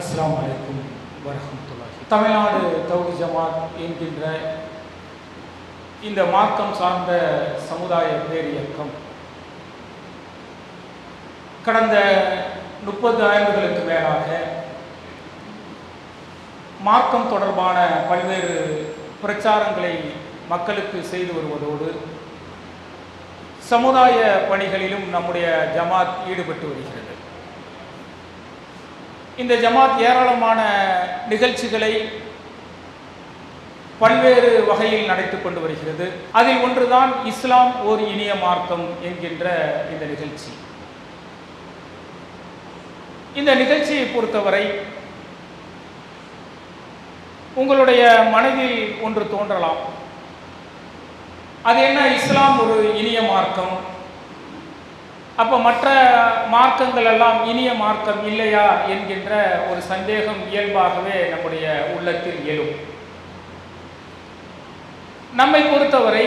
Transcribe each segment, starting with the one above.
அஸ்லாம் வலைக்கும் வரஹ்மத்துல்லாஹி. தமிழ்நாடு தௌஹி ஜமாத் என்கின்ற இந்த மார்க்கம் சார்ந்த சமுதாய பேரியக்கம். கடந்த முப்பது ஆண்டுகளுக்கு மேலாக மார்க்கம் தொடர்பான பல்வேறு பிரச்சாரங்களை மக்களுக்கு செய்து வருவதோடு சமுதாய பணிகளிலும் நம்முடைய ஜமாத் ஈடுபட்டு வருகிறது. இந்த ஜமாத் ஏராளமான நிகழ்ச்சிகளை பல்வேறு வகையில் நடத்தி கொண்டு வருகிறது. அதில் ஒன்றுதான் இஸ்லாம் ஓர் இனிய மார்க்கம் என்கின்ற இந்த நிகழ்ச்சி. இந்த நிகழ்ச்சியை பொறுத்தவரை உங்களுடைய மனதில் ஒன்று தோன்றலாம். அது என்ன? இஸ்லாம் ஒரு இனிய மார்க்கம். அப்போ மற்ற மார்க்கங்கள் எல்லாம் இனிய மார்க்கம் இல்லையா என்கின்ற ஒரு சந்தேகம் இயல்பாகவே நம்முடைய உள்ளத்தில் எழும். நம்மை பொறுத்தவரை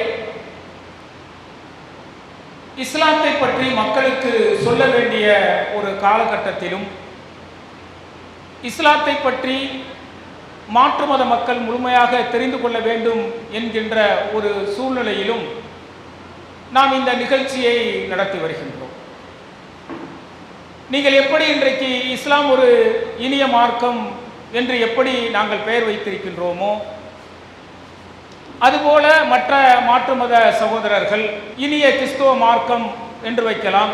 இஸ்லாத்தை பற்றி மக்களுக்கு சொல்ல வேண்டிய ஒரு காலகட்டத்திலும் இஸ்லாத்தை பற்றி மாற்று மத மக்கள் முழுமையாக தெரிந்து கொள்ள வேண்டும் என்கின்ற ஒரு சூழ்நிலையிலும் நாம் இந்த நிகழ்ச்சியை நடத்தி வருகின்றோம். நீங்கள் எப்படி இன்றைக்கு இஸ்லாம் ஒரு இனிய மார்க்கம் என்று எப்படி நாங்கள் பெயர் வைத்திருக்கின்றோமோ அதுபோல மற்ற மாற்று மத சகோதரர்கள் இனிய கிறிஸ்துவ மார்க்கம் என்று வைக்கலாம்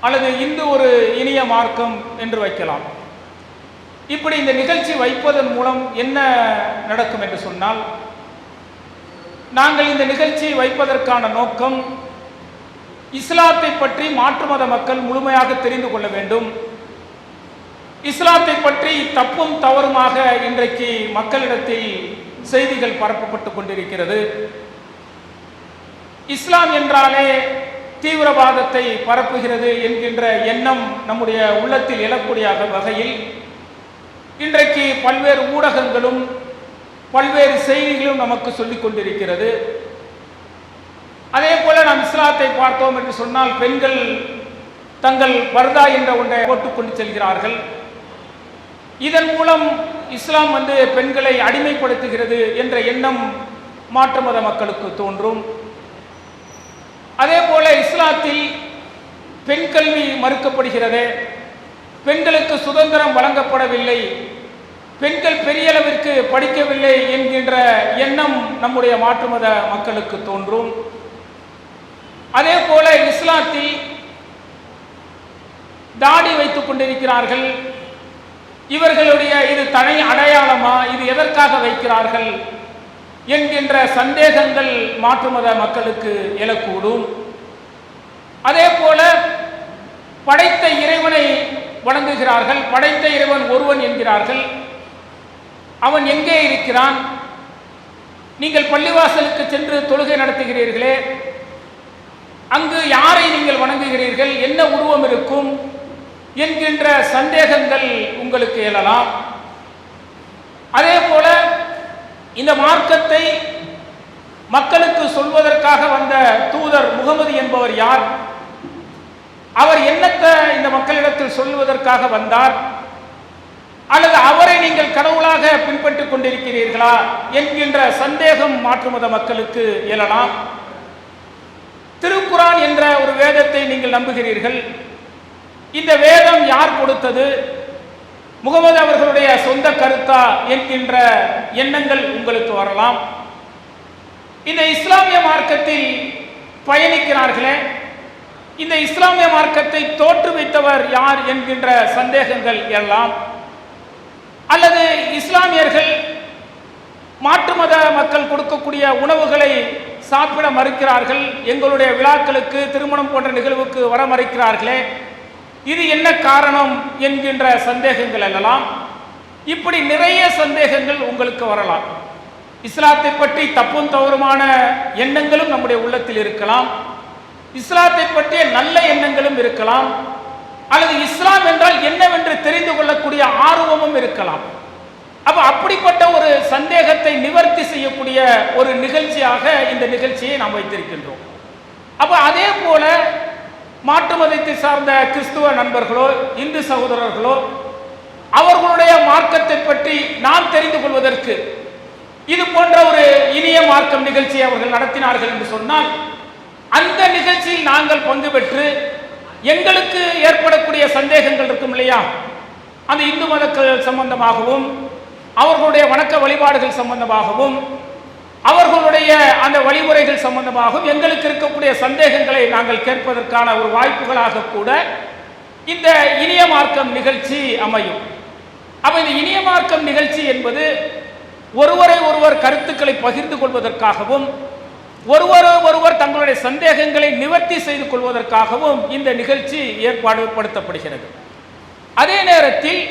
அல்லது இந்து ஒரு இனிய மார்க்கம் என்று வைக்கலாம். இப்படி இந்த நிகழ்ச்சி வைப்பதன் மூலம் என்ன நடக்கும் என்று சொன்னால் நாங்கள் இந்த நிகழ்ச்சியை வைப்பதற்கான நோக்கம் இஸ்லாத்தை பற்றி மாற்று மத மக்கள் முழுமையாக தெரிந்து கொள்ள வேண்டும். இஸ்லாத்தை பற்றி தப்பும் தவறுமாக இன்றைக்கு மக்களிடத்தில் செய்திகள் பரப்பப்பட்டு கொண்டிருக்கிறது. இஸ்லாம் என்றாலே தீவிரவாதத்தை பரப்புகிறது என்கின்ற எண்ணம் நம்முடைய உள்ளத்தில் எழக்கூடிய வகையில் இன்றைக்கு பல்வேறு ஊடகங்களும் பல்வேறு செய்திகளும் நமக்கு சொல்லிக் கொண்டிருக்கிறது. அதே போல நாம் இஸ்லாத்தை பார்த்தோம் என்று சொன்னால் பெண்கள் தங்கள் பர்தா என்ற ஒன்றை போட்டுக்கொண்டு செல்கிறார்கள். இதன் மூலம் இஸ்லாம் வந்து பெண்களை அடிமைப்படுத்துகிறது என்ற எண்ணம் மாற்று மத மக்களுக்கு தோன்றும். அதே போல இஸ்லாத்தில் பெண் கல்வி மறுக்கப்படுகிறது. பெண்களுக்கு சுதந்திரம் வழங்கப்படவில்லை. பெண்கள் பெரிய அளவிற்கு படிக்கவில்லை என்கின்ற எண்ணம் நம்முடைய மாற்று மத மக்களுக்கு தோன்றும். அதே போல இஸ்லாத்தில் தாடி வைத்துக் கொண்டிருக்கிறார்கள். இவர்களுடைய இது தனி அடையாளமா? இது எதற்காக வைக்கிறார்கள்? என்கின்ற சந்தேகங்கள் மாற்று மத மக்களுக்கு எழக்கூடும். அதே போல படைத்த இறைவனை வணங்குகிறார்கள். படைத்த இறைவன் ஒருவன் என்கிறார்கள். அவன் எங்கே இருக்கிறான்? நீங்கள் பள்ளிவாசலுக்கு சென்று தொழுகை நடத்துகிறீர்களே. அங்கு யாரை நீங்கள் வணங்குகிறீர்கள்? என்ன உருவம் இருக்கும்? என்கின்ற சந்தேகங்கள் உங்களுக்கு எழலாம். அதே போல இந்த மார்க்கத்தை மக்களுக்கு சொல்வதற்காக வந்த தூதர் முகமது என்பவர் யார்? அவர் என்னத்தை இந்த மக்களிடத்தில் சொல்வதற்காக வந்தார்? அல்லது அவரை நீங்கள் கடவுளாக பின்பற்றிக் கொண்டிருக்கிறீர்களா? என்கின்ற சந்தேகம் மாற்றுமத மக்களுக்கு எழலாம். திருக்குரான் என்ற ஒரு வேதத்தை நீங்கள் நம்புகிறீர்கள். இந்த வேதம் யார் கொடுத்தது? முகமது அவர்களுடைய சொந்த கருத்தா என்கின்ற எண்ணங்கள் உங்களுக்கு வரலாம். இந்த இஸ்லாமிய மார்க்கத்தில் பயணிக்கிறார்களே இந்த இஸ்லாமிய மார்க்கத்தை தோற்றுவித்தவர் யார் என்கின்ற சந்தேகங்கள் எல்லாம். அல்லது இஸ்லாமியர்கள் மாற்று மத மக்கள் கொடுக்கக்கூடிய உணவுகளை சாப்பிட மறுக்கிறார்கள். எங்களுடைய விழாக்களுக்கு திருமணம் போன்ற நிகழ்வுக்கு வர மறுக்கிறார்களே. இது என்ன காரணம் என்கின்ற சந்தேகங்கள் எல்லாம். இப்படி நிறைய சந்தேகங்கள் உங்களுக்கு வரலாம். இஸ்லாத்தை பற்றி தப்பும் தவறுமான எண்ணங்களும் நம்முடைய உள்ளத்தில் இருக்கலாம். இஸ்லாத்தை பற்றிய நல்ல எண்ணங்களும் இருக்கலாம். அல்லது இஸ்லாம் என்றால் என்னவென்று தெரிந்து கொள்ளக்கூடிய ஆர்வமும் இருக்கலாம். அப்ப அப்படிப்பட்ட ஒரு சந்தேகத்தை நிவர்த்தி செய்யக்கூடிய ஒரு நிகழ்ச்சியாக இந்த நிகழ்ச்சியை நாம் வைத்திருக்கின்றோம். அப்ப அதே போல மாட்டு மதத்தை சார்ந்த கிறிஸ்துவ நண்பர்களோ இந்து சகோதரர்களோ அவர்களுடைய மார்க்கத்தை பற்றி நாம் தெரிந்து கொள்வதற்கு இது போன்ற ஒரு இனிய மார்க்கம் நிகழ்ச்சியை அவர்கள் நடத்தினார்கள் என்று சொன்னால் அந்த நிகழ்ச்சியில் நாங்கள் பங்கு பெற்று எங்களுக்கு ஏற்படக்கூடிய சந்தேகங்கள் இருக்கும் இல்லையா? அந்த இந்து மதக்கள் சம்பந்தமாகவும் அவர்களுடைய வணக்க வழிபாடுகள் சம்பந்தமாகவும் அவர்களுடைய அந்த வழிமுறைகள் சம்பந்தமாகவும் எங்களுக்கு இருக்கக்கூடிய சந்தேகங்களை நாங்கள் கேட்பதற்கான ஒரு வாய்ப்புகளாக கூட இந்த இனிய மார்க்கம் நிகழ்ச்சி அமையும். அப்ப இந்த இனிய மார்க்கம் நிகழ்ச்சி என்பது ஒருவரை ஒருவர் கருத்துக்களை பகிர்ந்து கொள்வதற்காகவும் ஒருவர் ஒருவர் தங்களுடைய சந்தேகங்களை நிவர்த்தி செய்து கொள்வதற்காகவும் இந்த நிகழ்ச்சி ஏற்பாடு படுத்தப்படுகிறது. அதே நேரத்தில்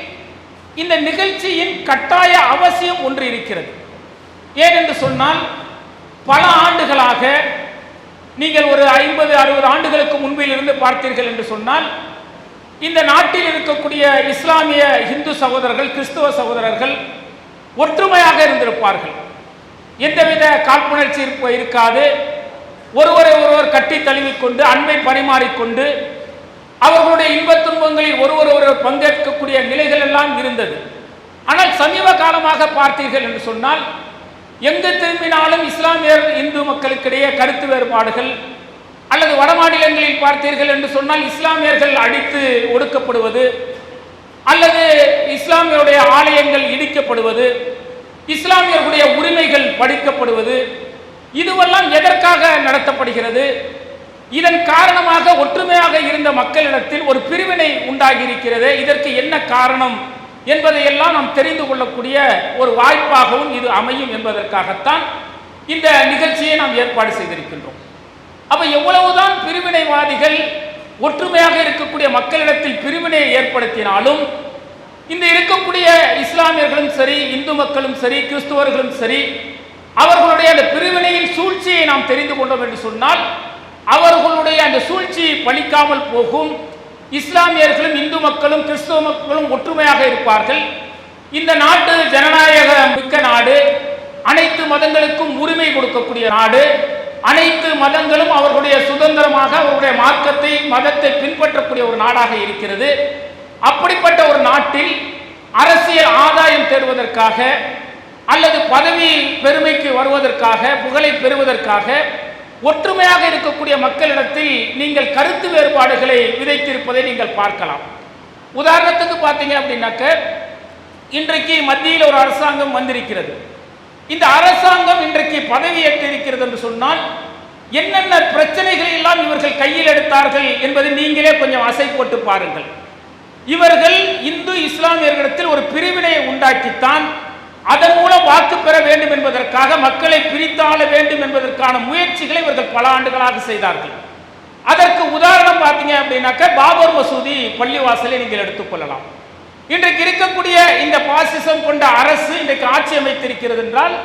இந்த நிகழ்ச்சியின் கட்டாய அவசியம் ஒன்று இருக்கிறது. ஏனென்று சொன்னால் பல ஆண்டுகளாக நீங்கள் ஒரு ஐம்பது அறுபது ஆண்டுகளுக்கு முன்பிலிருந்து பார்த்தீர்கள் என்று சொன்னால் இந்த நாட்டில் இருக்கக்கூடிய இஸ்லாமிய இந்து சகோதரர்கள் கிறிஸ்துவ சகோதரர்கள் ஒற்றுமையாக இருந்திருப்பார்கள். எந்தவித காழ்ப்புணர்ச்சி இருக்காது. ஒருவரை ஒருவர் கட்டி தழுவிக்கொண்டு அன்பை பரிமாறிக்கொண்டு அவர்களுடைய இன்பத் துன்பங்களில் ஒருவர் ஒருவர் பங்கேற்கக்கூடிய நிலைகள் எல்லாம் இருந்தது. ஆனால் சமீப காலமாக பார்த்தீர்கள் என்று சொன்னால் எங்கு திரும்பினாலும் இஸ்லாமியர் இந்து மக்களுக்கிடையே கருத்து வேறுபாடுகள் அல்லது வடமாநிலங்களில் பார்த்தீர்கள் என்று சொன்னால் இஸ்லாமியர்கள் அடித்து ஒடுக்கப்படுவது அல்லது இஸ்லாமியருடைய ஆலயங்கள் இடிக்கப்படுவது இஸ்லாமியர்களுடைய உரிமைகள் படிக்கப்படுவது இதுவெல்லாம் எதற்காக நடத்தப்படுகிறது? இதன் காரணமாக ஒற்றுமையாக இருந்த மக்களிடத்தில் ஒரு பிரிவினை உண்டாகி இருக்கிறது இதற்கு என்ன காரணம் என்பதையெல்லாம் நாம் தெரிந்து கொள்ளக்கூடிய ஒரு வாய்ப்பாகவும் இது அமையும் என்பதற்காகத்தான் இந்த நிகழ்ச்சியை நாம் ஏற்பாடு செய்திருக்கின்றோம். அப்ப எவ்வளவுதான் பிரிவினைவாதிகள் ஒற்றுமையாக இருக்கக்கூடிய மக்களிடத்தில் பிரிவினையை ஏற்படுத்தினாலும் இந்த இருக்கக்கூடிய இஸ்லாமியர்களும் சரி இந்து மக்களும் சரி கிறிஸ்துவர்களும் சரி அவர்களுடைய அந்த பிரிவினையின் சூழ்ச்சியை நாம் தெரிந்து கொண்டோம் என்று சொன்னால் அவர்களுடைய அந்த சூழ்ச்சி பலிக்காமல் போகும். இஸ்லாமியர்களும் இந்து மக்களும் கிறிஸ்துவ மக்களும் ஒற்றுமையாக இருப்பார்கள். இந்த நாட்டு ஜனநாயக மிக்க நாடு அனைத்து மதங்களுக்கும் உரிமை கொடுக்கக்கூடிய நாடு அனைத்து மதங்களும் அவர்களுடைய சுதந்திரமாக அவருடைய மார்க்கத்தை மதத்தை பின்பற்றக்கூடிய ஒரு நாடாக இருக்கிறது. அப்படிப்பட்ட ஒரு நாட்டில் அரசியல் ஆதாயம் தேடுவதற்காக அல்லது பதவி பெருமைக்கு வருவதற்காக புகழை பெறுவதற்காக ஒற்றுமையாக இருக்கக்கூடிய மக்களிடத்தில் நீங்கள் கருத்து வேறுபாடுகளை விதைத்திருப்பதை நீங்கள் பார்க்கலாம். உதாரணத்துக்கு பார்த்தீங்க அப்படின்னாக்க இன்றைக்கு மத்தியில் ஒரு அரசாங்கம் வந்திருக்கிறது. இந்த அரசாங்கம் இன்றைக்கு பதவியேற்று இருக்கிறது என்று சொன்னால் என்னென்ன பிரச்சனைகளை எல்லாம் இவர்கள் கையில் எடுத்தார்கள் என்பதை நீங்களே கொஞ்சம் அசை போட்டு பாருங்கள். இவர்கள் இந்து இஸ்லாமியர்களிடத்தில் ஒரு பிரிவினையை உண்டாக்கித்தான் அதன் மூலம் வாக்கு பெற வேண்டும் என்பதற்காக மக்களை பிரித்தாள வேண்டும் என்பதற்கான முயற்சிகளை இவர்கள் பல ஆண்டுகளாக செய்தார்கள். அதற்கு உதாரணம் பார்த்தீங்க அப்படின்னாக்க பாபர் மசூதி பள்ளிவாசலை நீங்கள் எடுத்துக்கொள்ளலாம். இன்றைக்கு இருக்கக்கூடிய இந்த பாசிசம் கொண்ட அரசு இன்றைக்கு ஆட்சி அமைத்திருக்கிறது என்றால்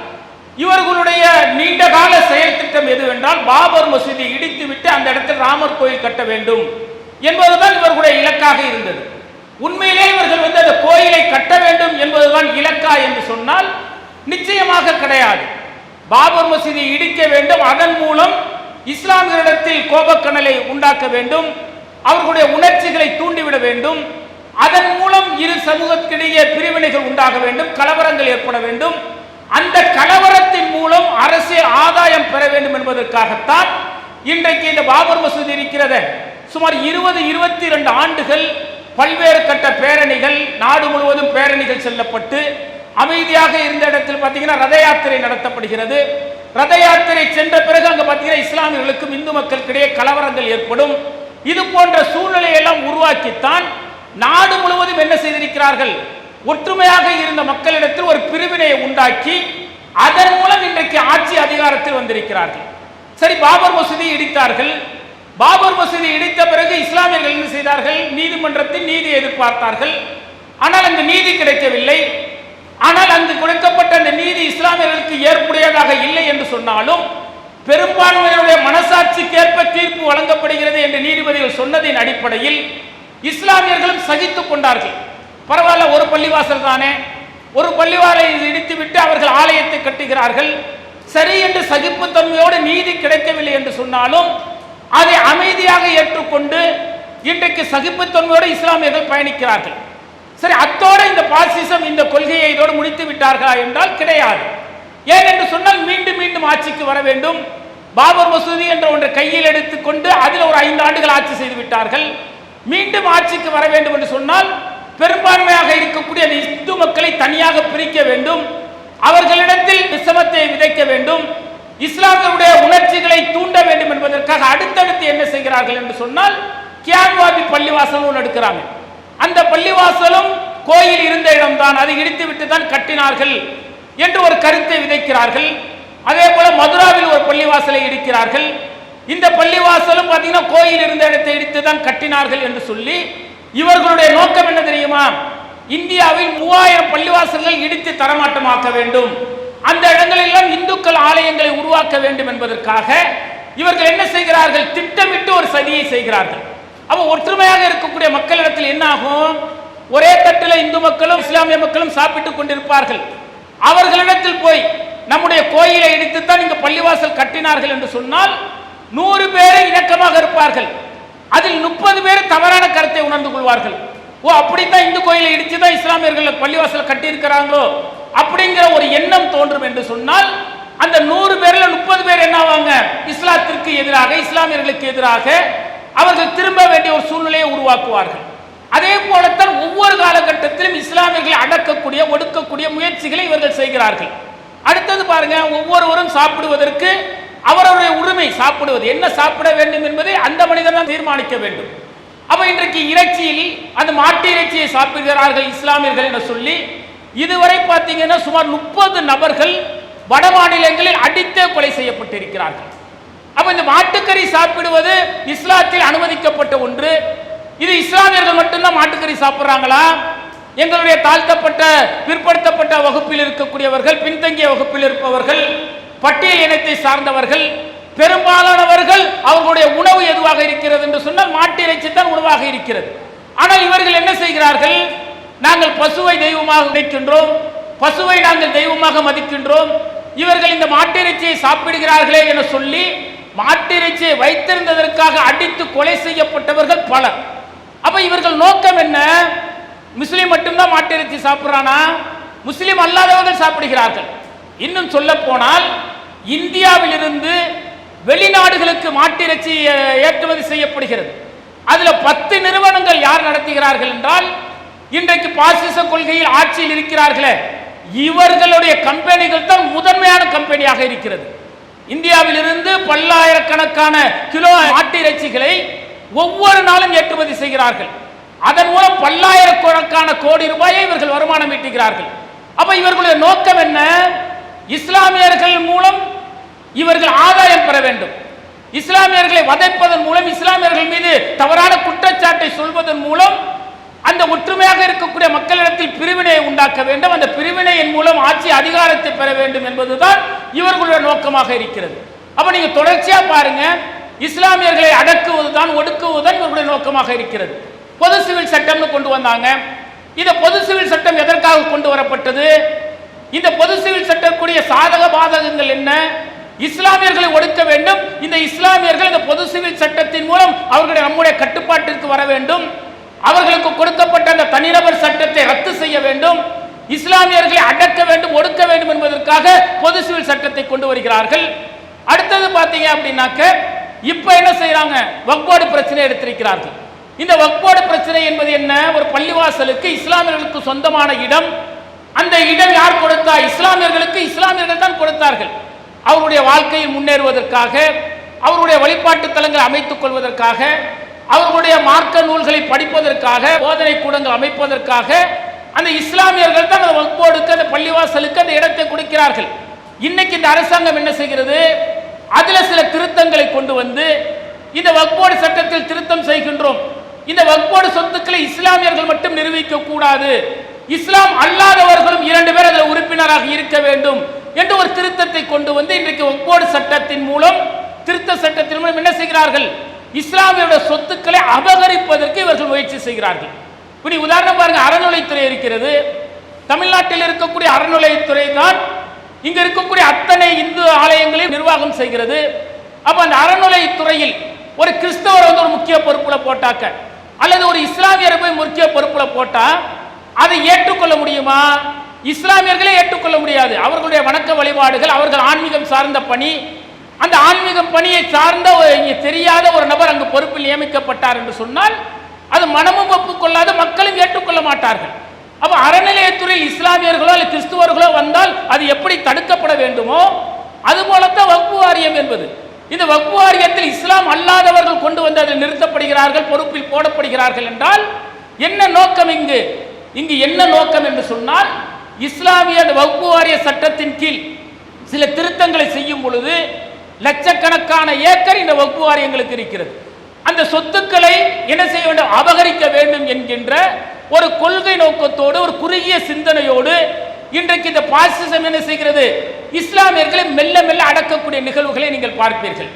இவர்களுடைய நீண்ட கால செயல் திட்டம் எதுவென்றால் பாபர் மசூதி இடித்துவிட்டு அந்த இடத்தில் ராமர் கோயில் கட்ட வேண்டும் என்பதுதான் இவர்களுடைய இலக்காக இருந்தது. உண்மையிலே இவர்கள் வந்து அந்த கோயிலை கட்ட வேண்டும் என்பதுதான் இலக்கா என்று சொன்னால் நிச்சயமாக கிடையாது. பாபர் மசூதி இடிக்க வேண்டும். அதன் மூலம் இஸ்லாமியரிடத்தில் கோபக்கணலை உண்டாக்க வேண்டும். அவர்களுடைய உணர்ச்சிகளை தூண்டிவிட வேண்டும். அதன் மூலம் இரு சமூகத்திடையே பிரிவினைகள் உண்டாக வேண்டும். கலவரங்கள் ஏற்பட வேண்டும். அந்த கலவரத்தின் மூலம் அரசே ஆதாயம் பெற வேண்டும் என்பதற்காகத்தான் இன்றைக்கு இந்த பாபர் மசூதி இருக்கிறத சுமார் இருபது இருபத்தி இரண்டு ஆண்டுகள் பல்வேறு கட்ட பேரணிகள் நாடு முழுவதும் பேரணிகள் செல்லப்பட்டு அமைதியாக இருந்த இடத்தில் பார்த்தீங்கன்னா ரத யாத்திரை நடத்தப்படுகிறது. ரத யாத்திரை சென்ற பிறகு அங்கே பார்த்தீங்கன்னா இஸ்லாமியர்களுக்கும் இந்து மக்களுக்கிடையே கலவரங்கள் ஏற்படும். இது போன்ற சூழ்நிலையெல்லாம் உருவாக்கித்தான் நாடு முழுவதும் என்ன செய்திருக்கிறார்கள்? ஒற்றுமையாக இருந்த மக்களிடத்தில் ஒரு பிரிவினையை உண்டாக்கி அதன் மூலம் இன்றைக்கு ஆட்சி அதிகாரத்தில் வந்திருக்கிறார்கள். சரி பாபர் மசூதி இடித்தார்கள். பாபர் மசூதி இடித்த பிறகு இஸ்லாமியர்கள் என்ன செய்தார்கள்? நீதிமன்றத்தில் நீதி எதிர்பார்த்தார்கள். ஆனால் அந்த நீதி கிடைக்கவில்லை. ஆனால் அங்கு கொடுக்கப்பட்ட அந்த நீதி இஸ்லாமியர்களுக்கு ஏற்புடையதாக இல்லை என்று சொன்னாலும் பெரும்பான்மையினுடைய மனசாட்சிக்கேற்ப தீர்ப்பு வழங்கப்படுகிறது என்று நீதிபதிகள் சொன்னதின் அடிப்படையில் இஸ்லாமியர்களும் சகித்துக் கொண்டார்கள். பரவாயில்ல ஒரு பள்ளிவாசல் தானே. ஒரு பள்ளிவாசலை இடித்து விட்டு அவர்கள் ஆலயத்தை கட்டுகிறார்கள். சரி என்று சகிப்புத்தன்மையோடு நீதி கிடைக்கவில்லை என்று சொன்னாலும் அதை அமைதியாக ஏற்றுக்கொண்டு இன்றைக்கு சகிப்புத்தன்மையோடு இஸ்லாமியர்கள் பயணிக்கிறார்கள். சரி அத்தோடு இந்த பாசிசம் இந்த கொள்கையை இதோடு முடித்து விட்டார்களா என்றால் கிடையாது. ஏன் என்று சொன்னால் மீண்டும் மீண்டும் ஆட்சிக்கு வர வேண்டும். பாபர் மசூதி என்ற ஒன்றை கையில் எடுத்துக்கொண்டு அதில் ஒரு ஐந்து ஆண்டுகள் ஆட்சி செய்து விட்டார்கள். மீண்டும் ஆட்சிக்கு வர வேண்டும் என்று சொன்னால் பெரும்பான்மையாக இருக்கக்கூடிய இந்து மக்களை தனியாக பிரிக்க வேண்டும். அவர்களிடத்தில் விஷமத்தை விதைக்க வேண்டும். இஸ்லாமியருடைய உணர்ச்சிகளை தூண்ட வேண்டும் என்பதற்காக அடுத்தடுத்து என்ன செய்கிறார்கள் என்று சொன்னால் கியான்வாபி பள்ளிவாசலும் ஒன்று எடுக்கிறாங்க. அந்த பள்ளிவாசலும் கோயில் இருந்த இடம்தான். அதை இடித்து விட்டு தான் கட்டினார்கள் என்று ஒரு கருத்தை விதைக்கிறார்கள். அதே போல மதுராவில் ஒரு பள்ளிவாசலை இடிக்கிறார்கள். இந்த பள்ளிவாசலும் பார்த்தீங்கன்னா கோயில் இருந்த இடத்தை இடித்து தான் கட்டினார்கள் என்று சொல்லி இவர்களுடைய நோக்கம் என்ன தெரியுமா? இந்தியாவில் மூவாயிரம் பள்ளிவாசல்கள் இடித்து தரமாட்டமாக்க வேண்டும். அந்த இடங்களெல்லாம் இந்துக்கள் ஆலயங்களை உருவாக்க வேண்டும் என்பதற்காக இவர்கள் என்ன செய்கிறார்கள்? திட்டமிட்டு ஒரு சதியை செய்கிறார்கள். அப்போ ஒற்றுமையாக இருக்கக்கூடிய மக்களிடத்தில் என்ன ஆகும்? ஒரே தட்டில் இந்து மக்களும் இஸ்லாமிய மக்களும் சாப்பிட்டுக் கொண்டிருப்பார்கள். அவர்களிடத்தில் போய் நம்முடைய கோயிலை இடித்துத்தான் இங்கு பள்ளிவாசல் கட்டினார்கள் என்று சொன்னால் நூறு பேரை இணக்கமாக இருப்பார்கள். அதில் முப்பது பேர் தவறான கருத்தை உணர்ந்து கொள்வார்கள். ஓ அப்படித்தான் இந்து கோயிலை இடித்து தான் இஸ்லாமியர்கள் பள்ளிவாசல் கட்டியிருக்கிறாங்களோ? அப்படிங்கிற ஒரு எண்ணம் தோன்றும் என்று சொன்னால் அந்த நூறு பேர்ல முப்பது பேர் என்ன ஆவாங்க இஸ்லாத்திற்கு எதிராக இஸ்லாமியர்களுக்கு எதிராக அவர்கள் திரும்ப வேண்டிய ஒரு சூழ்நிலையை உருவாக்குவார்கள். அதே போலத்தான் ஒவ்வொரு காலகட்டத்திலும் இஸ்லாமியர்களை அடக்கக்கூடிய ஒடுக்கக்கூடிய முயற்சிகளை இவர்கள் செய்கிறார்கள். அடுத்தது பாருங்க ஒவ்வொருவரும் சாப்பிடுவதற்கு அவரவருடைய உரிமை சாப்பிடுவது. என்ன சாப்பிட வேண்டும் என்பதை அந்த மனிதன் தான் தீர்மானிக்க வேண்டும். அப்ப இன்றைக்கு இறைச்சியில் அந்த மாட்டு இறைச்சியை சாப்பிடுகிறார்கள் இஸ்லாமியர்கள் என சொல்லி இதுவரை பார்த்தீங்கன்னா சுமார் முப்பது நபர்கள் வட மாநிலங்களில் அடித்தே கொலை செய்யப்பட்டிருக்கிறார்கள். அப்ப இந்த மாட்டுக்கறி சாப்பிடுவது இஸ்லாத்தில் அனுமதிக்கப்பட்ட ஒன்று. இது இஸ்லாமியர்கள் மட்டும்தான் மாட்டுக்கறி சாப்பிட்றாங்களா? எங்களுடைய தாழ்த்தப்பட்ட பிற்படுத்தப்பட்ட வகுப்பில் இருக்கக்கூடியவர்கள் பின்தங்கிய வகுப்பில் இருப்பவர்கள் பட்டியல் இனத்தை சார்ந்தவர்கள் பெரும்பாலானவர்கள் அவர்களுடைய உணவு எதுவாக இருக்கிறது என்று சொன்னால் மாட்டு இறைச்சி தான் உணவாக இருக்கிறது. ஆனால் இவர்கள் என்ன செய்கிறார்கள்? நாங்கள் பசுவை தெய்வமாக நினைக்கின்றோம் பசுவை நாங்கள் தெய்வமாக மதிக்கின்றோம். இவர்கள் இந்த மாட்டிறைச்சியை சாப்பிடுகிறார்களே என சொல்லி மாட்டிறைச்சியை வைத்திருந்ததற்காக அடித்து கொலை செய்யப்பட்டவர்கள் பலர். அப்ப இவர்கள் நோக்கம் என்ன? முஸ்லீம் மட்டும்தான் மாட்டிறைச்சி சாப்பிடுறானா? முஸ்லீம் அல்லாதவர்கள் சாப்பிடுகிறார்கள். இன்னும் சொல்ல போனால் இந்தியாவிலிருந்து வெளிநாடுகளுக்கு மாட்டிறைச்சி ஏற்றுமதி செய்யப்படுகிறது. அதுல பத்து நிறுவனங்கள் யார் நடத்துகிறார்கள் என்றால் இன்றைக்கு பாசிச கொள்கையில் ஆட்சியில் இருக்கிறார்களே இவர்களுடைய கம்பெனிகள் தான் முதன்மையான கம்பெனியாக இருக்கிறது. இந்தியாவிலிருந்து பல்லாயிரக்கணக்கான கிலோ ஆட்டு இறைச்சிகளை ஒவ்வொரு நாளும் ஏற்றுமதி செய்கிறார்கள். அதன் மூலம் பல்லாயிரக்கணக்கான கோடி ரூபாயை இவர்கள் வருமானம் ஈட்டுகிறார்கள். அப்ப இவர்களுடைய நோக்கம் என்ன? இஸ்லாமியர்கள் மூலம் இவர்கள் ஆதாயம் பெற வேண்டும். இஸ்லாமியர்களை வதைப்பதன் மூலம் இஸ்லாமியர்கள் மீது தவறான குற்றச்சாட்டை சொல்வதன் மூலம் அந்த ஒற்றுமையாக இருக்கக்கூடிய மக்களிடத்தில் பிரிவினையை உண்டாக்க வேண்டும். அந்த பிரிவினையின் மூலம் ஆட்சி அதிகாரத்தை பெற வேண்டும் என்பதுதான் இவர்களுடைய நோக்கமாக இருக்கிறது. அப்ப நீங்க தொடர்ச்சியா பாருங்க. இஸ்லாமியர்களை அடக்குவதுதான் ஒடுக்குவதுதான் இவர்களுடைய நோக்கமாக இருக்கிறது. பொது சிவில் சட்டம்னு கொண்டு வந்தாங்க. இந்த பொது சிவில் சட்டம் எதற்காக கொண்டு வரப்பட்டது? இந்த பொது சிவில் சட்டக்கூடிய சாதக பாதகங்கள் என்ன? இஸ்லாமியர்களை ஒடுக்க வேண்டும். இந்த இஸ்லாமியர்கள் இந்த பொது சிவில் சட்டத்தின் மூலம் அவர்களுடைய நம்முடைய கட்டுப்பாட்டிற்கு வர வேண்டும். அவர்களுக்கு கொடுக்கப்பட்ட அந்த தனிநபர் சட்டத்தை ரத்து செய்ய வேண்டும் இஸ்லாமியர்களை அடக்க வேண்டும் ஒடுக்க வேண்டும் என்பதற்காக பொது சிவில் சட்டத்தை கொண்டு வருகிறார்கள். அடுத்தது பார்த்தீங்க அப்படின்னாக்க இப்ப என்ன செய்யறாங்க வக்போர்டு பிரச்சனை எடுத்திருக்கிறார்கள். இந்த வக்போர்டு பிரச்சனை என்பது என்ன? ஒரு பள்ளிவாசலுக்கு இஸ்லாமியர்களுக்கு சொந்தமான இடம். அந்த இடம் யார் கொடுத்தா? இஸ்லாமியர்களுக்கு இஸ்லாமியர்கள் தான் கொடுத்தார்கள். அவருடைய வாழ்க்கையில் முன்னேறுவதற்காக அவருடைய வழிபாட்டு தலங்களை அமைத்துக் கொள்வதற்காக அவர்களுடைய மார்க்க நூல்களை படிப்பதற்காக போதனை கூடங்கள் அமைப்பதற்காக அந்த இஸ்லாமியர்கள் தான் அந்த வகுப்போடுக்கு அந்த பள்ளிவாசலுக்கு அந்த இடத்தை கொடுக்கிறார்கள். இன்னைக்கு இந்த அரசாங்கம் என்ன செய்கிறது? அதில் சில திருத்தங்களை கொண்டு வந்து இந்த வக்போர்டு சட்டத்தில் திருத்தம் செய்கின்றோம். இந்த வக்போர்டு சொத்துக்களை இஸ்லாமியர்கள் மட்டும் நிரூபிக்க கூடாது. இஸ்லாம் அல்லாதவர்களும் இரண்டு பேர் அதில் உறுப்பினராக இருக்க வேண்டும் என்று ஒரு திருத்தத்தை கொண்டு வந்து இன்றைக்கு வக்போர்டு சட்டத்தின் மூலம் திருத்த சட்டத்தின் மூலம் என்ன செய்கிறார்கள்? இஸ்லாமியோட சொத்துக்களை அபகரிப்பதற்கு இவர்கள் முயற்சி செய்கிறார்கள். இப்படி உதாரணம் பாருங்க அறநிலைத்துறை இருக்கிறது. தமிழ்நாட்டில் இருக்கக்கூடிய அறநிலைத்துறை தான் இங்க இருக்கக்கூடிய அத்தனை இந்து ஆலயங்களையும் நிர்வாகம் செய்கிறது. அப்ப அந்த அறநிலைத்துறையில் ஒரு கிறிஸ்தவர் வந்து ஒரு முக்கிய பொறுப்புல போட்டாக்க அல்லது ஒரு இஸ்லாமியரை போய் முக்கிய பொறுப்புல போட்டா அதை ஏற்றுக்கொள்ள முடியுமா? இஸ்லாமியர்களே ஏற்றுக்கொள்ள முடியாது. அவர்களுடைய வணக்க வழிபாடுகள் அவர்கள் ஆன்மீகம் சார்ந்த பணி அந்த ஆன்மீக பணியை சார்ந்த ஒரு இங்கே தெரியாத ஒரு நபர் அங்கு பொறுப்பில் நியமிக்கப்பட்டார் என்று சொன்னால் அது மனமும் ஒப்புக்கொள்ளாத மக்களும் ஏற்றுக்கொள்ள மாட்டார்கள். அப்ப அறநிலையத்துறையில் இஸ்லாமியர்களோ அல்லது கிறிஸ்துவர்களோ வந்தால் அது எப்படி தடுக்கப்பட வேண்டுமோ அது போலத்தான் வக்பு வாரியம் என்பது. இந்த வக்பு வாரியத்தில் இஸ்லாம் அல்லாதவர்கள் கொண்டு வந்து அதில் நிறுத்தப்படுகிறார்கள் பொறுப்பில் போடப்படுகிறார்கள் என்றால் என்ன நோக்கம் இங்கு? இங்கு என்ன நோக்கம் என்று சொன்னால் இஸ்லாமிய அந்த வக்பு வாரிய சட்டத்தின் கீழ் சில திருத்தங்களை செய்யும் பொழுது லட்சக்கணக்கான ஏக்கர் இந்த வகுப்பு வாரியங்களுக்கு இருக்கிறது. அந்த சொத்துக்களை என்ன செய்ய வேண்டும்? அபகரிக்க வேண்டும் என்கின்ற ஒரு கொள்கை நோக்கத்தோடு ஒரு குறுகிய சிந்தனையோடு இன்றைக்கு இந்த பாசிசம் என்ன செய்கிறது? இஸ்லாமியர்களை மெல்ல மெல்ல அடக்கக்கூடிய நிகழ்வுகளை நீங்கள் பார்ப்பீர்கள்.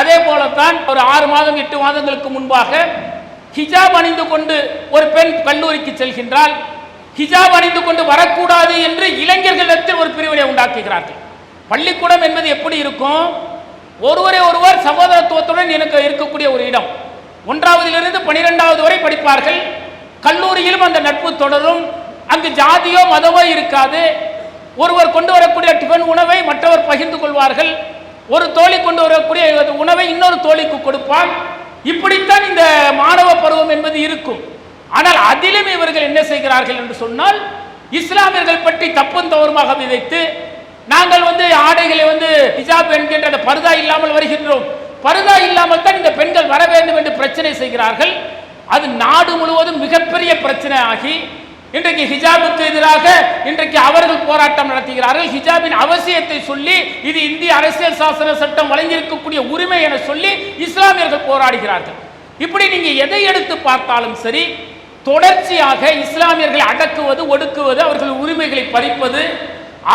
அதே போலத்தான் ஒரு ஆறு மாதம் எட்டு மாதங்களுக்கு முன்பாக ஹிஜாப் அணிந்து கொண்டு ஒரு பெண் கல்லூரிக்கு செல்கின்றால் ஹிஜாப் அணிந்து கொண்டு வரக்கூடாது என்று இளைஞர்களிடத்தில் ஒரு பிரிவினை உண்டாக்குகிறார்கள். பள்ளிக்கூடம் என்பது எப்படி இருக்கும்? ஒருவரை ஒருவர் சகோதரத்துவத்துடன் எனக்கு இருக்கக்கூடிய ஒரு இடம். ஒன்றாவதிலிருந்து பனிரெண்டாவது வரை படிப்பார்கள். கல்லூரியிலும் அந்த நட்பு தொடரும். அங்கு ஜாதியோ மதமோ இருக்காது. ஒருவர் கொண்டு வரக்கூடிய டிஃபன் உணவை மற்றவர் பகிர்ந்து கொள்வார்கள். ஒரு தோழி கொண்டு வரக்கூடிய உணவை இன்னொரு தோழிக்கு கொடுப்பான். இப்படித்தான் இந்த மாணவ பருவம் என்பது இருக்கும். ஆனால் அதிலும் இவர்கள் என்ன செய்கிறார்கள் என்று சொன்னால் இஸ்லாமியர்கள் பற்றி தப்பும் தவறுமாக விதைத்து நாங்கள் வந்து ஆடைகளை ஹிஜாப் என்கின்ற அந்த பருதா இல்லாமல் வருகின்றோம். பருதா இல்லாமல் தான் இந்த பெண்கள் வர வேண்டும் என்று பிரச்சனை செய்கிறார்கள். அது நாடு முழுவதும் மிகப்பெரிய பிரச்சனை ஆகி இன்றைக்கு ஹிஜாபுக்கு எதிராக இன்றைக்கு அவர்கள் போராட்டம் நடத்துகிறார்கள். ஹிஜாபின் அவசியத்தை சொல்லி இது இந்திய அரசியல் சாசன சட்டம் வழங்கியிருக்கக்கூடிய உரிமை என சொல்லி இஸ்லாமியர்கள் போராடுகிறார்கள். இப்படி நீங்க எதை எடுத்து பார்த்தாலும் சரி தொடர்ச்சியாக இஸ்லாமியர்களை அடக்குவது ஒடுக்குவது அவர்கள் உரிமைகளை பறிப்பது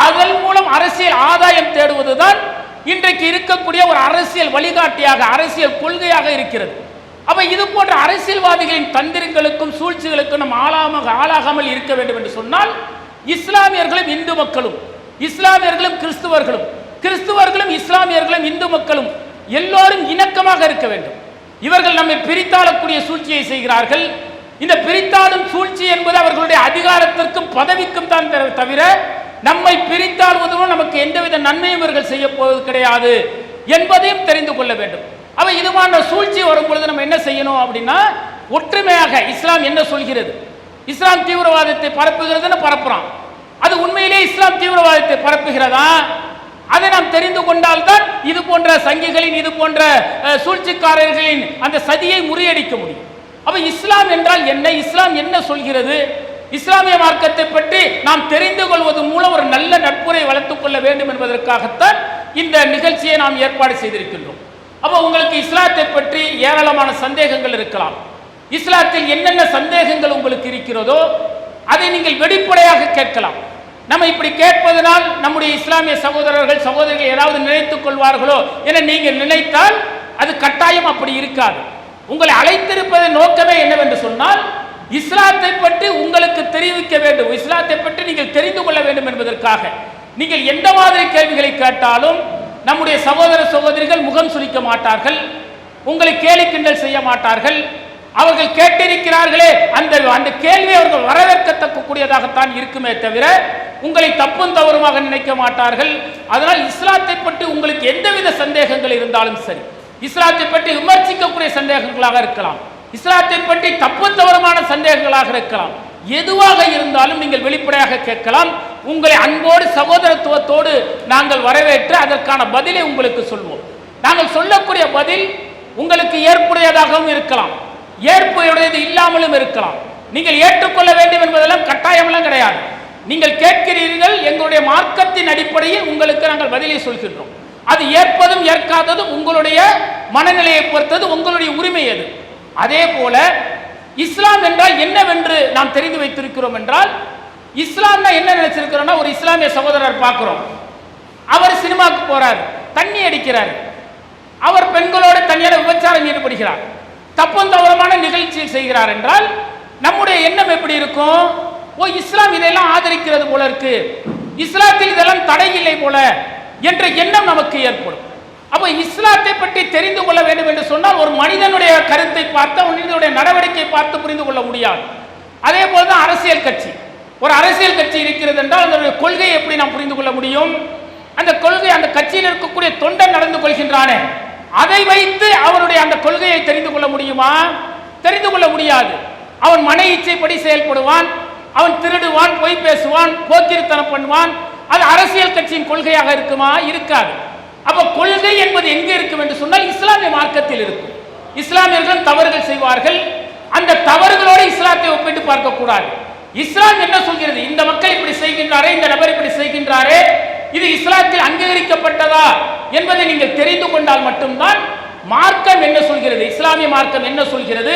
அதன் மூலம் அரசியல் ஆதாயம் தேடுவதுதான் இன்றைக்கு இருக்கக்கூடிய ஒரு அரசியல் வழிகாட்டியாக அரசியல் கொள்கையாக இருக்கிறது. அப்ப இது போன்ற அரசியல்வாதிகளின் தந்திரங்களுக்கும் சூழ்ச்சிகளுக்கும் நம் ஆளாம ஆளாகாமல் இருக்க வேண்டும் என்று சொன்னால் இஸ்லாமியர்களும் இந்து மக்களும் இஸ்லாமியர்களும் கிறிஸ்துவர்களும் கிறிஸ்துவர்களும் இஸ்லாமியர்களும் இந்து மக்களும் எல்லோரும் இணக்கமாக இருக்க வேண்டும். இவர்கள் நம்மை பிரித்தாளக்கூடிய சூழ்ச்சியை செய்கிறார்கள். இந்த பிரித்தாளும் சூழ்ச்சி என்பது அவர்களுடைய அதிகாரத்திற்கும் பதவிக்கும் தான் தவிர நம்மை பிரித்தாள்வதும் நமக்கு எந்தவித நன்மையும் இவர்கள் செய்ய போவது கிடையாது என்பதையும் தெரிந்து கொள்ள வேண்டும். அவ இது போன்ற சூழ்ச்சி வரும் பொழுது நம்ம என்ன செய்யணும் அப்படின்னா ஒற்றுமையாக இஸ்லாம் என்ன சொல்கிறது? இஸ்லாம் தீவிரவாதத்தை பரப்புகிறதுன்னு பரப்புறான். அது உண்மையிலே இஸ்லாம் தீவிரவாதத்தை பரப்புகிறதா? அதை நாம் தெரிந்து கொண்டால்தான் இது போன்ற சங்கிகளின் இது போன்ற சூழ்ச்சிக்காரர்களின் அந்த சதியை முறியடிக்க முடியும். அப்ப இஸ்லாம் என்றால் என்ன? இஸ்லாம் என்ன சொல்கிறது? இஸ்லாமிய மார்க்கத்தை பற்றி நாம் தெரிந்து கொள்வது மூலம் ஒரு நல்ல நட்புரை வளர்த்துக் கொள்ள வேண்டும் என்பதற்காகத்தான் இந்த நிகழ்ச்சியை நாம் ஏற்பாடு செய்திருக்கின்றோம். அப்போ உங்களுக்கு இஸ்லாத்தை பற்றி ஏராளமான சந்தேகங்கள் இருக்கலாம். இஸ்லாத்தில் என்னென்ன சந்தேகங்கள் உங்களுக்கு இருக்கிறதோ அதை நீங்கள் வெளிப்படையாக கேட்கலாம். நம்ம இப்படி கேட்பதனால் நம்முடைய இஸ்லாமிய சகோதரர்கள் சகோதரிகள் ஏதாவது நினைத்துக் கொள்வார்களோ என நீங்கள் நினைத்தால் அது கட்டாயம் அப்படி இருக்காது. உங்களை அழைத்திருப்பதன் நோக்கமே என்னவென்று சொன்னால் இஸ்லாத்தை பற்றி உங்களுக்கு தெரிவிக்க வேண்டும். இஸ்லாத்தை பற்றி நீங்கள் தெரிந்து கொள்ள வேண்டும் என்பதற்காக. நீங்கள் எந்த மாதிரி கேள்விகளை கேட்டாலும் நம்முடைய சகோதர சகோதரிகள் முகம் சுளிக்க மாட்டார்கள். உங்களை கேலி கிண்டல் செய்ய மாட்டார்கள். அவர்கள் கேட்டிருக்கிறார்களே அந்த அந்த கேள்வி அவர்கள் வரவேற்கத்தக்கக்கூடியதாகத்தான் இருக்குமே தவிர உங்களை தப்பும் தவறுமாக நினைக்க மாட்டார்கள். அதனால் இஸ்லாத்தை பற்றி உங்களுக்கு எந்தவித சந்தேகங்கள் இருந்தாலும் சரி இஸ்லாத்தை பற்றி விமர்சிக்கக்கூடிய சந்தேகங்களாக இருக்கலாம். இஸ்லாத்தை பற்றி தப்பு தவறுமான சந்தேகங்களாக இருக்கலாம். எதுவாக இருந்தாலும் நீங்கள் வெளிப்படையாக கேட்கலாம். உங்களை அன்போடு சகோதரத்துவத்தோடு நாங்கள் வரவேற்று அதற்கான பதிலை உங்களுக்கு சொல்வோம். நாங்கள் சொல்லக்கூடிய பதில் உங்களுக்கு ஏற்புடையதாகவும் இருக்கலாம். ஏற்புடையது இல்லாமலும் இருக்கலாம். நீங்கள் ஏற்றுக்கொள்ள வேண்டும் என்பதெல்லாம் கட்டாயமெல்லாம் கிடையாது. நீங்கள் கேட்கிறீர்கள் எங்களுடைய மார்க்கத்தின் அடிப்படையில் உங்களுக்கு நாங்கள் பதிலை சொல்கின்றோம். அது ஏற்பதும் ஏற்காததும் உங்களுடைய மனநிலையை பொறுத்தது உங்களுடைய உரிமை அது. அதே போல இஸ்லாம் என்றால் என்னவென்று நாம் தெரிந்து வைத்திருக்கிறோம் என்றால் இஸ்லாம்னா என்ன நினைச்சிருக்கிறோம்னா ஒரு இஸ்லாமிய சகோதரர் பார்க்கிறோம். அவர் சினிமாவுக்கு போறார் தண்ணி அடிக்கிறார். அவர் பெண்களோடு தண்ணியோட விபச்சாரம் ஈடுபடுகிறார். தப்பந்தவரமான தவறமான நிகழ்ச்சியை செய்கிறார் என்றால் நம்முடைய எண்ணம் எப்படி இருக்கும்? ஓ இஸ்லாம் இதெல்லாம் ஆதரிக்கிறது போல இருக்கு. இஸ்லாத்தில் இதெல்லாம் தடை இல்லை போல என்ற எண்ணம் நமக்கு ஏற்படும். அப்போ இஸ்லாத்தை பற்றி தெரிந்து கொள்ள வேண்டும் என்று சொன்னால் ஒரு மனிதனுடைய கருத்தை பார்த்து மனிதனுடைய நடவடிக்கை பார்த்து புரிந்து கொள்ள முடியாது. அதே போலதான் அரசியல் கட்சி. ஒரு அரசியல் கட்சி இருக்கிறது என்றால் அதனுடைய கொள்கையை எப்படி நாம் புரிந்து கொள்ள முடியும்? அந்த கொள்கை அந்த கட்சியில் இருக்கக்கூடிய தொண்டன் நடந்து கொள்கின்றானே அதை வைத்து அவனுடைய அந்த கொள்கையை தெரிந்து கொள்ள முடியுமா? தெரிந்து கொள்ள முடியாது. அவன் மன இச்சைப்படி செயல்படுவான் அவன் திருடுவான் பொய் பேசுவான் போக்கிரித்தனம் பண்ணுவான் அது அரசியல் கட்சியின் கொள்கையாக இருக்குமா? இருக்காது. அப்ப கொள்கை என்பது எங்கே இருக்கும் என்று சொன்னால் இஸ்லாமிய மார்க்கத்தில் இருக்கும். இஸ்லாமியர்கள் தவறுகள் செய்வார்கள். அந்த தவறுகளோடு இஸ்லாத்தை ஒப்பிட்டு பார்க்க கூடாது. இஸ்லாம் என்ன சொல்கிறது? இந்த மக்கள் இப்படி செய்கின்றாரே இந்த நபர் இப்படி செய்கின்றாரே இது இஸ்லாத்தில் அங்கீகரிக்கப்பட்டதா என்பதை நீங்கள் தெரிந்து கொண்டால் மட்டும்தான் மார்க்கம் என்ன சொல்கிறது? இஸ்லாமிய மார்க்கம் என்ன சொல்கிறது?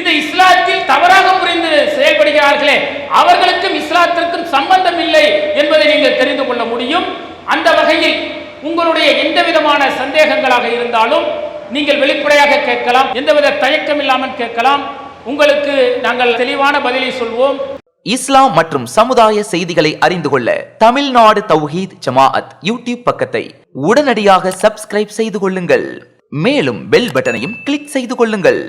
இந்த இஸ்லாத்தில் தவறாக புரிந்து செயல்படுகிறார்களே அவர்களுக்கும் இஸ்லாத்திற்கும் சம்பந்தம் இல்லை என்பதை நீங்கள் தெரிந்து கொள்ள முடியும். அந்த வகையில் உங்களுடைய எந்த விதமான சந்தேகங்களாக இருந்தாலும் நீங்கள் வெளிப்படையாக கேட்கலாம் எந்தவித தயக்கம் இல்லாமல் கேட்கலாம். உங்களுக்கு நாங்கள் தெளிவான பதிலை சொல்வோம். இஸ்லாம் மற்றும் சமுதாய செய்திகளை அறிந்து கொள்ள தமிழ்நாடு தௌஹீத் ஜமாஅத் யூடியூப் பக்கத்தை உடனடியாக சப்ஸ்கிரைப் செய்து கொள்ளுங்கள். மேலும் பெல் பட்டனையும் கிளிக் செய்து கொள்ளுங்கள்.